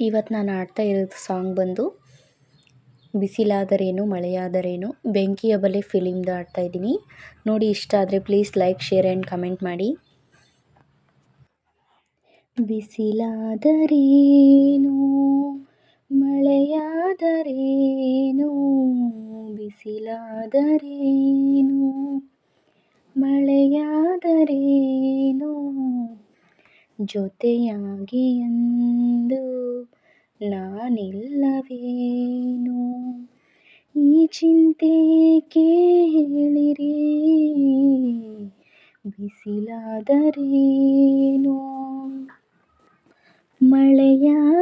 ಇವತ್ತು ನಾನು ಹಾಡ್ತಾ ಇರೋದು ಸಾಂಗ್ ಬಂದು, ಬಿಸಿಲಾದರೇನು, ಮಳೆಯಾದರೇನು? ಬೆಂಕಿಯ ಬಲೆ ಫಿಲಿಮ್ದು ಹಾಡ್ತಾ ಇದ್ದೀನಿ. ನೋಡಿ, ಇಷ್ಟ ಆದರೆ please like share and comment ಮಾಡಿ. ಬಿಸಿಲಾದರೇನು, ಮಳೆಯಾದರೇನು? ಬಿಸಿಲಾದರೇನು, ಮಳೆಯಾದರೇನು? ಜೊತೆಯಾಗಿ ಎಂದು ನಾನಿಲ್ಲವೇನು? ಈ ಚಿಂತೆ ಏಕೆ ಹೇಳಿರಿ ಬಿಸಿಲಾದರೇನು? ಮಳೆಯಾದರೇನು?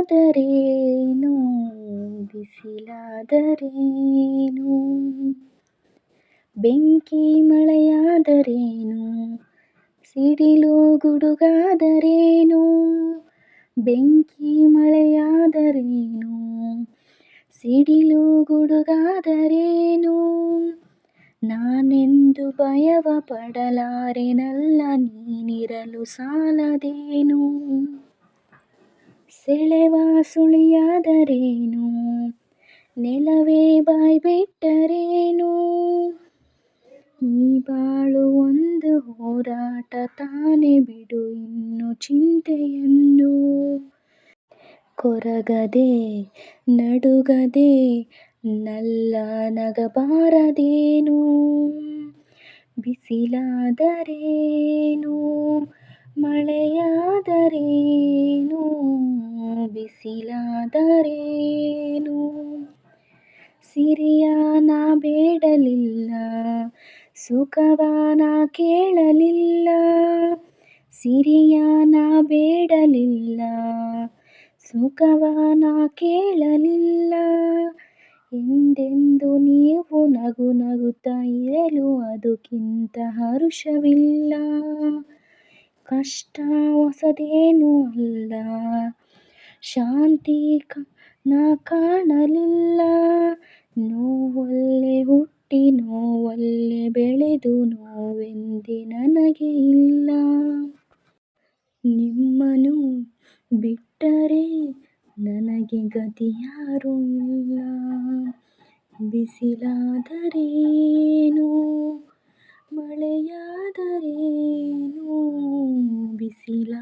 ಬಿಸಿಲಾದರೇನು? ಬೆಂಕಿ ಮಳೆಯಾದರೇನು? ಸಿಡಿಲು ಗುಡುಗಾದರೇನು? ಬೆಂಕಿ ಮಳೆಯಾದರೇನು? ಸಿಡಿಲು ಗುಡುಗಾದರೇನು? ನಾನೆಂದು ಭಯವ ಪಡಲಾರೆನಲ್ಲ, ನೀನಿರಲು ಸಾಲದೇನು? ಸೆಳೆವ ಸುಳಿಯಾದರೇನು? ನೆಲವೇ ಬಾಯ್ಬಿಟ್ಟರೇನು? ಈ ಬಾಳು ಒಂದು ಹೋರಾಟ ತಾನೇ ಬಿಡು, ಇನ್ನು ಚಿಂತೆಯನ್ನು ಕೊರಗದೆ ನಡುಗದೆ ನಲ್ಲ ನಗಬಾರದೇನು? ಬಿಸಿಲಾದರೇನು? ಮಳೆಯಾದರೇನು? ಬಿಸಿಲಾದರೇನು? ಸಿರಿಯಾನ ಬೇಡಲಿಲ್ಲ ಸುಖವಾನ ಕೇಳಲಿಲ್ಲ ಸಿರಿಯಾನ ಬೇಡಲಿಲ್ಲ ಸುಖವ ನಾ ಕೇಳಲಿಲ್ಲ. ಎಂದೆಂದು ನೀವು ನಗು ನಗುತ್ತಾ ಇರಲು ಅದಕ್ಕಿಂತ ಹರುಷವಿಲ್ಲ. ಕಷ್ಟ ಹೊಸದೇನೂ ಅಲ್ಲ. ಶಾಂತಿ ನ ಕಾಣಲಿಲ್ಲ. ನೋವಲ್ಲೇ ಹುಟ್ಟಿ, ನೋವಲ್ಲೇ ಬೆಳೆದು, ನೋವೆಂದೇ ನನಗೆ ಇಲ್ಲ. ನಿಮ್ಮನ್ನು ಬಿಟ್ಟರೆ ನನಗೆ ಗತಿಯಾರು ಇಲ್ಲ. ಬಿಸಿಲಾದರೇನು? ಮಳೆಯಾದರೇನು? ಬಿಸಿಲಾದರೇನು